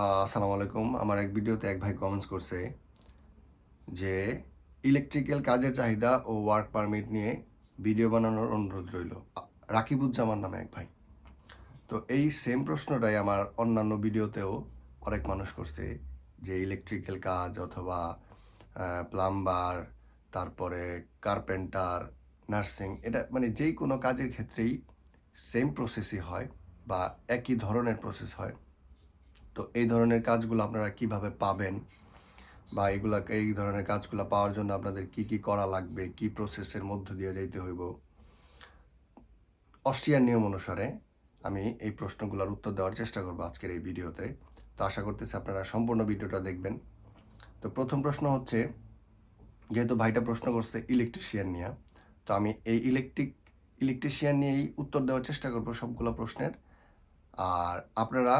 আসসালামু আলাইকুম। আমার এক ভিডিওতে এক ভাই কমেন্টস করছে যে ইলেকট্রিক্যাল কাজের চাহিদা ও ওয়ার্ক পারমিট নিয়ে ভিডিও বানানোর অনুরোধ রইল। রাকিবুজ্জামান নামে এক ভাই। তো এই সেম প্রশ্নটাই আমার অন্যান্য ভিডিওতেও অনেক মানুষ করছে যে ইলেকট্রিক্যাল কাজ অথবা প্লাম্বার তারপরে কার্পেন্টার নার্সিং এটা মানে যেই কোনো কাজের ক্ষেত্রেই সেম প্রসেসই হয় বা একই ধরনের প্রসেস হয়। তো এই ধরনের কাজগুলো আপনারা কীভাবে পাবেন? বা এগুলা এই ধরনের কাজগুলো পাওয়ার জন্য আপনাদের কি কি করা লাগবে? কি প্রসেসের মধ্য দিয়ে যাইতে হইব? অস্ট্রিয়ার নিয়ম অনুসারে আমি এই প্রশ্নগুলোর উত্তর দেওয়ার চেষ্টা করব আজকের এই ভিডিওতে। তো আশা করতেছি আপনারা সম্পূর্ণ ভিডিওটা দেখবেন। তো প্রথম প্রশ্ন হচ্ছে, যেহেতু ভাইটা প্রশ্ন করছে ইলেকট্রিশিয়ান নিয়ে, তো আমি এই ইলেকট্রিক ইলেকট্রিশিয়ান নিয়েই উত্তর দেওয়ার চেষ্টা করব সবগুলো প্রশ্নের। আর আপনারা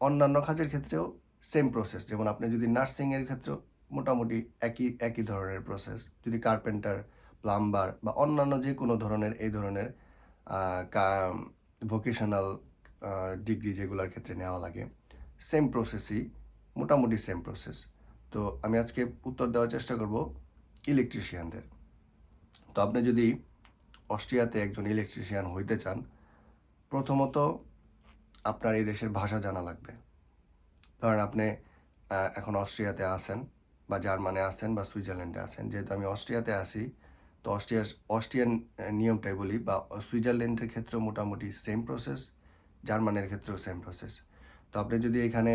অন্যান্য কাজের ক্ষেত্রেও সেম প্রসেস যেমন আপনি যদি নার্সিংয়ের ক্ষেত্রেও মোটামুটি একই একই ধরনের প্রসেস যদি কার্পেন্টার প্লাম্বার বা অন্যান্য যে কোনো ধরনের এই ধরনের ভোকেশনাল ডিগ্রি যেগুলোর ক্ষেত্রে নেওয়া লাগে সেম প্রসেসই মোটামুটি সেম প্রসেস তো আমি আজকে উত্তর দেওয়ার চেষ্টা করব ইলেকট্রিশিয়ানদের তো আপনি যদি অস্ট্রিয়াতে একজন ইলেকট্রিশিয়ান হইতে চান, প্রথমত আপনার এই দেশের ভাষা জানা লাগবে। ধরেন আপনি এখন অস্ট্রিয়াতে আছেন বা জার্মানে আছেন বা সুইজারল্যান্ডে আছেন। যেহেতু আমি অস্ট্রিয়াতে আছি, তো অস্ট্রিয়া অস্ট্রিয়ান নিয়মটাই বলি বা সুইজারল্যান্ডের ক্ষেত্রেও মোটামুটি সেম প্রসেস জার্মানের ক্ষেত্রেও সেম প্রসেস তো আপনি যদি এখানে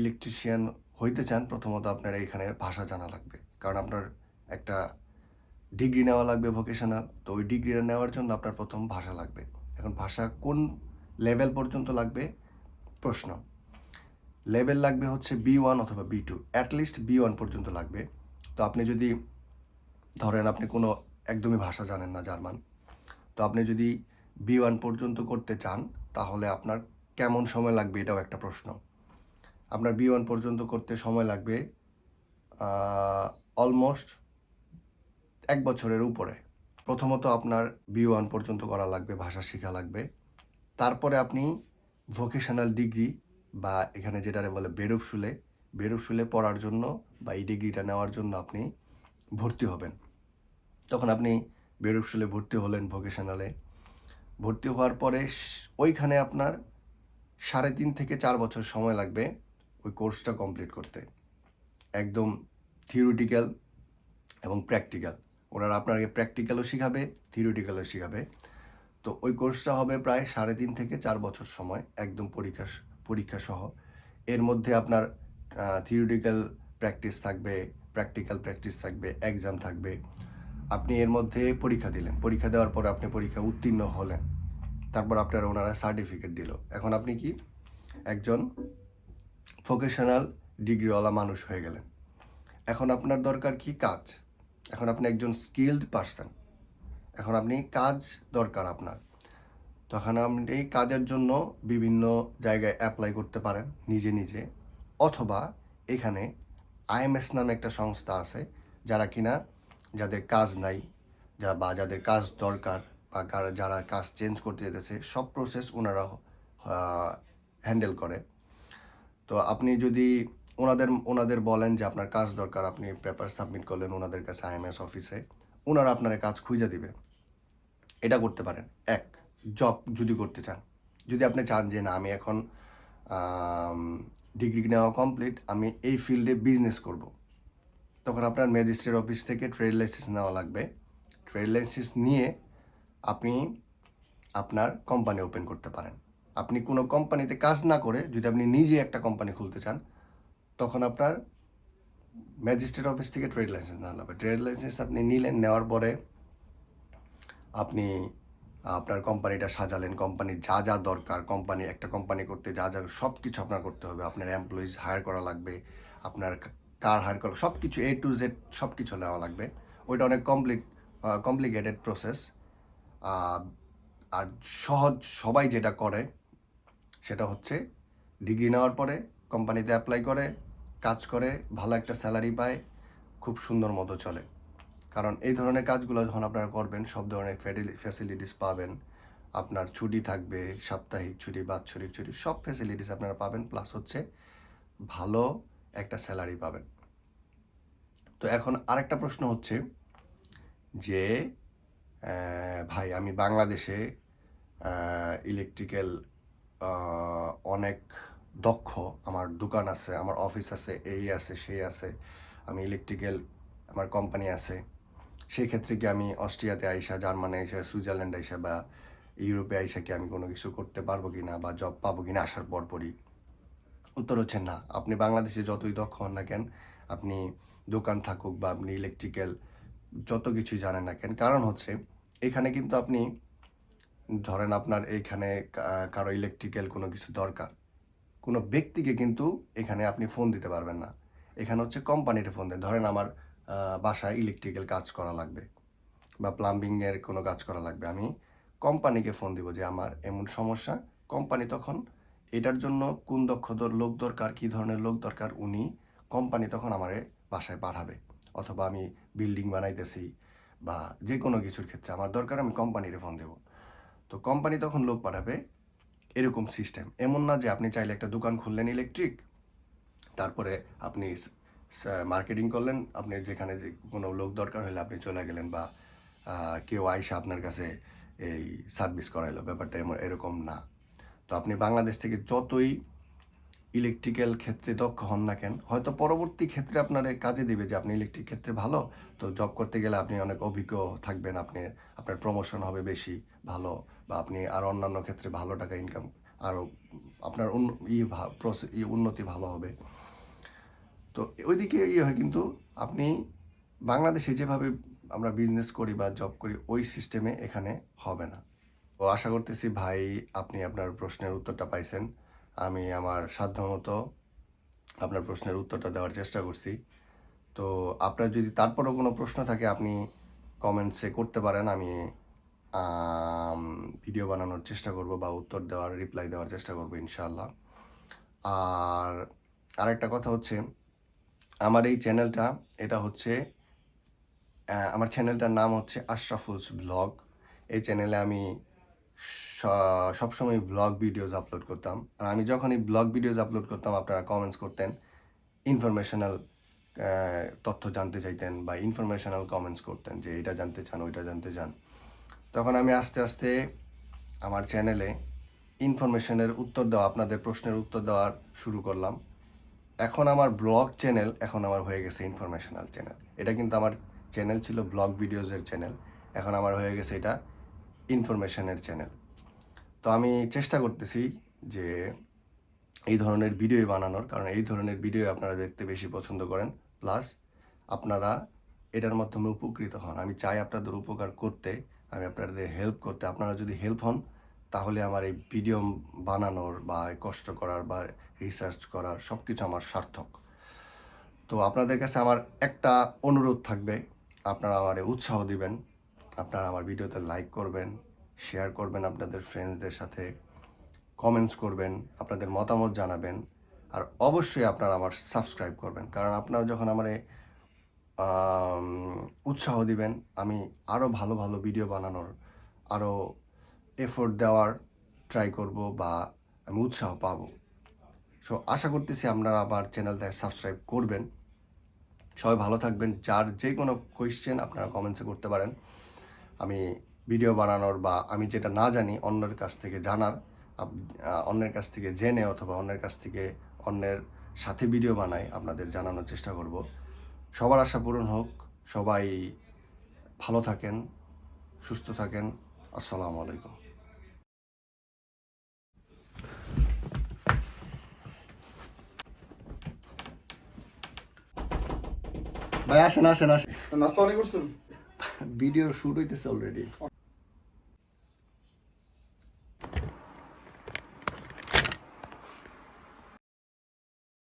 ইলেকট্রিশিয়ান হইতে চান, প্রথমত আপনার এখানে ভাষা জানা লাগবে। কারণ আপনার একটা ডিগ্রি নেওয়া লাগবে ভোকেশনাল তো ওই ডিগ্রিটা নেওয়ার জন্য আপনার প্রথম ভাষা লাগবে। এখন ভাষা কোন লেভেল পর্যন্ত লাগবে প্রশ্ন। লেভেল লাগবে হচ্ছে বি ওয়ান অথবা B two at least B one পর্যন্ত লাগবে। তো আপনি যদি, ধরেন আপনি কোনো একদমই ভাষা জানেন না জার্মান, তো আপনি যদি বি ওয়ান পর্যন্ত করতে চান, তাহলে আপনার কেমন সময় লাগবে এটাও একটা প্রশ্ন। আপনার বি ওয়ান পর্যন্ত করতে সময় লাগবে অলমোস্ট এক বছরের উপরে। প্রথমত আপনার বি ওয়ান পর্যন্ত করা লাগবে, ভাষা শেখা লাগবে। তারপরে আপনি ভোকেশনাল ডিগ্রি বা এখানে যেটারে বলে বেরব শুলে বেরব শুলে পড়ার জন্য বা এই ডিগ্রিটা নেওয়ার জন্য আপনি ভর্তি হবেন। তখন আপনি বেরব শুলে ভর্তি হলেন ভোকেশনালে ভর্তি হওয়ার পরে ওইখানে আপনার সাড়ে তিন থেকে চার বছর সময় লাগবে ওই কোর্সটা কমপ্লিট করতে। একদম থিওরিটিক্যাল এবং প্র্যাকটিক্যাল ওনারা আপনাকে প্র্যাকটিক্যালও শেখাবে থিওরিটিক্যালও শেখাবে। তো ওই কোর্সটা হবে প্রায় সাড়ে তিন থেকে চার বছর সময় একদম পরীক্ষা পরীক্ষা সহ। এর মধ্যে আপনার থিওরিটিক্যাল প্র্যাকটিস থাকবে প্র্যাকটিক্যাল প্র্যাকটিস থাকবে এক্সাম থাকবে। আপনি এর মধ্যে পরীক্ষা দিলেন। পরীক্ষা দেওয়ার পর আপনি পরীক্ষা উত্তীর্ণ হলেন। তারপর আপনার ওনারা সার্টিফিকেট দিল। এখন আপনি কি? একজন ভোকেশনাল ডিগ্রিওয়ালা মানুষ হয়ে গেলেন। এখন আপনার দরকার কি? কাজ। এখন আপনি একজন স্কিলড পার্সন এখন আপনি কাজ দরকার আপনার। তখন আপনি এই কাজের জন্য বিভিন্ন জায়গায় অ্যাপ্লাই করতে পারেন, নিজে নিজে। অথবা এখানে আইএমএস নামে একটা সংস্থা আছে, যারা কিনা যাদের কাজ নাই যা বা যাদের কাজ দরকার বা যারা কাজ চেঞ্জ করতে যেতেছে, সব প্রসেস ওনারা হ্যান্ডেল করে। তো আপনি যদি ওনাদের ওনাদের বলেন যে আপনার কাজ দরকার, আপনি পেপার সাবমিট করলেন ওনাদের কাছে আইএমএস অফিসে ওনারা আপনার কাজ খুঁজে দিবে। এটা করতে পারেন। এক, জব যদি করতে চান। যদি আপনি চান যে, না, আমি এখন ডিগ্রি নেওয়া কমপ্লিট, আমি এই ফিল্ডে বিজনেস করব। তখন আপনার ম্যাজিস্ট্রেট অফিস থেকে ট্রেড লাইসেন্স নেওয়া লাগবে। ট্রেড লাইসেন্স নিয়ে আপনি আপনার কোম্পানি ওপেন করতে পারেন। আপনি কোনো কোম্পানিতে কাজ না করে যদি আপনি নিজে একটা কোম্পানি খুলতে চান, তখন আপনার ম্যাজিস্ট্রেট অফিস থেকে ট্রেড লাইসেন্স নেওয়া। লাগবে ট্রেড লাইসেন্স আপনি নিলেন, নেওয়ার পরে আপনি, আপনার কোম্পানিটা সাজালেন, কোম্পানি যা যা দরকার, কোম্পানি, একটা কোম্পানি করতে যা যা সব কিছু আপনার করতে হবে। আপনার এমপ্লয়িজ হায়ার করা লাগবে, আপনার কার হায়ার করা সব কিছু এ টু জেড সব কিছু নেওয়া লাগবে। ওইটা অনেক কমপ্লিট কমপ্লিকেটেড প্রসেস আর সহজ সবাই যেটা করে, সেটা হচ্ছে ডিগ্রি নেওয়ার পরে কোম্পানিতে অ্যাপ্লাই করে কাজ করে, ভালো একটা স্যালারি পায়, খুব সুন্দর মতো চলে। কারণ এই ধরনের কাজগুলো যখন আপনারা করবেন, সব ধরনের ফ্যাসিলিটিস পাবেন। আপনার ছুটি থাকবে, সাপ্তাহিক ছুটি, বাৎসরিক ছুটি, সব ফ্যাসিলিটিস আপনারা পাবেন প্লাস হচ্ছে ভালো একটা স্যালারি পাবেন। তো এখন আরেকটা প্রশ্ন হচ্ছে যে ভাই, আমি বাংলাদেশে ইলেকট্রিক্যাল অনেক দক্ষ, আমার দোকান আছে, আমার অফিস আছে, এই আছে, সেই আছে, আমি ইলেকট্রিক্যাল আমার কোম্পানি আছে। সেই ক্ষেত্রে কি আমি অস্ট্রিয়াতে আইসা, জার্মানি আইসা, সুইজারল্যান্ড আইসা বা ইউরোপে আইসা কি আমি কোনো কিছু করতে পারব কি না বা জব পাবো কি না আসার পরপরই উত্তর হচ্ছে না। আপনি বাংলাদেশে যতই দক্ষ হন না কেন, আপনি দোকান থাকুক বা আপনি ইলেকট্রিক্যাল যত কিছুই জানেন না কেন, কারণ হচ্ছে এখানে কিন্তু আপনি ধরেন আপনার এইখানে কারও ইলেকট্রিক্যাল কোনো কিছু দরকার। কোনো ব্যক্তিকে কিন্তু এখানে আপনি ফোন দিতে পারবেন না। এখানে হচ্ছে কোম্পানিতে ফোন দেন। ধরেন আমার বাসায় ইলেকট্রিক্যাল কাজ করা লাগবে বা প্লাম্বিংয়ের কোনো কাজ করা লাগবে। আমি কোম্পানিকে ফোন দিব যে আমার এমন সমস্যা। কোম্পানি তখন এটার জন্য কোন দক্ষতার লোক দরকার, কী ধরনের লোক দরকার, উনি কোম্পানি তখন আমারে বাসায় পাঠাবে। অথবা আমি বিল্ডিং বানাইতেছি বা যে কোনো কিছুর ক্ষেত্রে আমার দরকার আমি কোম্পানিরে ফোন দেবো। তো কোম্পানি তখন লোক পাঠাবে এরকম সিস্টেম এমন না যে আপনি চাইলে একটা দোকান খুললেন ইলেকট্রিক তারপরে আপনি মার্কেটিং করলেন, আপনি যেখানে যে কোনো লোক দরকার হলে আপনি চলে গেলেন বা কেউ আইসা আপনার কাছে এই সার্ভিস করাইলো। ব্যাপারটা এমন, এরকম না। তো আপনি বাংলাদেশ থেকে যতই ইলেকট্রিক্যাল ক্ষেত্রে দক্ষ হন না কেন, হয়তো পরবর্তী ক্ষেত্রে আপনার কাজে দিবে যে আপনি ইলেকট্রিক ক্ষেত্রে ভালো, তো জব করতে গেলে আপনি অনেক অভিজ্ঞ থাকবেন, আপনি, আপনার প্রমোশন হবে বেশি, ভালো। বা আপনি আর অন্যান্য ক্ষেত্রে ভালো টাকা ইনকাম আরও আপনার উন্নতি ভালো হবে। তো ওইদিকে ইয়ে হয় কিন্তু আপনি বাংলাদেশে যেভাবে আমরা বিজনেস করি বা জব করি, ওই সিস্টেমে এখানে হবে না। তো আশা করতেছি ভাই, আপনি আপনার প্রশ্নের উত্তরটা পাইছেন। আমি আমার সাধ্যমতো আপনার প্রশ্নের উত্তরটা দেওয়ার চেষ্টা করছি। তো আপনার যদি তারপরও কোনো প্রশ্ন থাকে, আপনি কমেন্টসে করতে পারেন, আমি ভিডিও বানানোর চেষ্টা করব বা উত্তর দেওয়ার রিপ্লাই দেওয়ার চেষ্টা করব, ইনশাআল্লাহ। আর আরেকটা কথা হচ্ছে, আমার এই চ্যানেলটা এটা হচ্ছে আমার চ্যানেলটার নাম হচ্ছে আশরাফুলস ব্লগ। এই চ্যানেলে আমি সবসময় ব্লগ ভিডিওস আপলোড করতাম। আর আমি যখনই ব্লগ ভিডিওস আপলোড করতাম, আপনারা কমেন্টস করতেন ইনফরমেশনাল তথ্য জানতে চাইতেন বা ইনফরমেশনাল কমেন্টস করতেন যে এটা জানতে চান, ওইটা জানতে চান। তখন আমি আস্তে আস্তে আমার চ্যানেলে ইনফরমেশনের উত্তর দেওয়া, আপনাদের প্রশ্নের উত্তর দেওয়ার শুরু করলাম। এখন আমার ব্লগ চ্যানেল এখন আমার হয়ে গেছে ইনফরমেশনাল চ্যানেল এটা কিন্তু আমার চ্যানেল ছিল ব্লগ ভিডিওসের চ্যানেল এখন আমার হয়ে গেছে এটা ইনফরমেশনের চ্যানেল তো আমি চেষ্টা করতেছি যে এই ধরনের ভিডিও বানানোর, কারণ এই ধরনের ভিডিও আপনারা দেখতে বেশি পছন্দ করেন। প্লাস আপনারা এটার মাধ্যমে উপকৃত হন। আমি চাই আপনাদের উপকার করতে আমি আপনাদের হেল্প করতে, আপনারা যদি হেল্প হন, তাহলে আমার এই ভিডিও বানানোর বা কষ্ট করার বা রিসার্চ করার সব কিছু আমার সার্থক। তো আপনাদের কাছে আমার একটা অনুরোধ থাকবে, আপনারা আমারে উৎসাহ দিবেন, আপনারা আমার ভিডিওতে লাইক করবেন শেয়ার করবেন আপনাদের ফ্রেন্ডসদের সাথে কমেন্টস করবেন, আপনাদের মতামত জানাবেন, আর অবশ্যই আপনারা আমার সাবস্ক্রাইব করবেন। কারণ আপনারা যখন আমার উৎসাহ দিবেন। আমি আরও ভালো ভালো ভিডিও বানানোর আরও এফোর্ট দেওয়ার ট্রাই করব বা আমি উৎসাহ পাবো। সো আশা করতেছি আপনারা আমার চ্যানেলটায় সাবস্ক্রাইব করবেন। সবাই ভালো থাকবেন। যার যে কোনো কোয়েশ্চেন আপনারা কমেন্টসে করতে পারেন। আমি ভিডিও বানানোর বা আমি যেটা না জানি, অন্যের কাছ থেকে জানার অন্যের কাছ থেকে জেনে অথবা অন্যের কাছ থেকে অন্যের সাথে ভিডিও বানাই, আপনাদের জানানোর চেষ্টা করব। সবার আশা পূরণ হোক। সবাই ভালো থাকেন সুস্থ থাকেন। আসসালামু আলাইকুম। ভাই আসেন আসেন আসেন। নাস্তা অনেক করছেন? ভিডিও শুট হইতেছে অলরেডি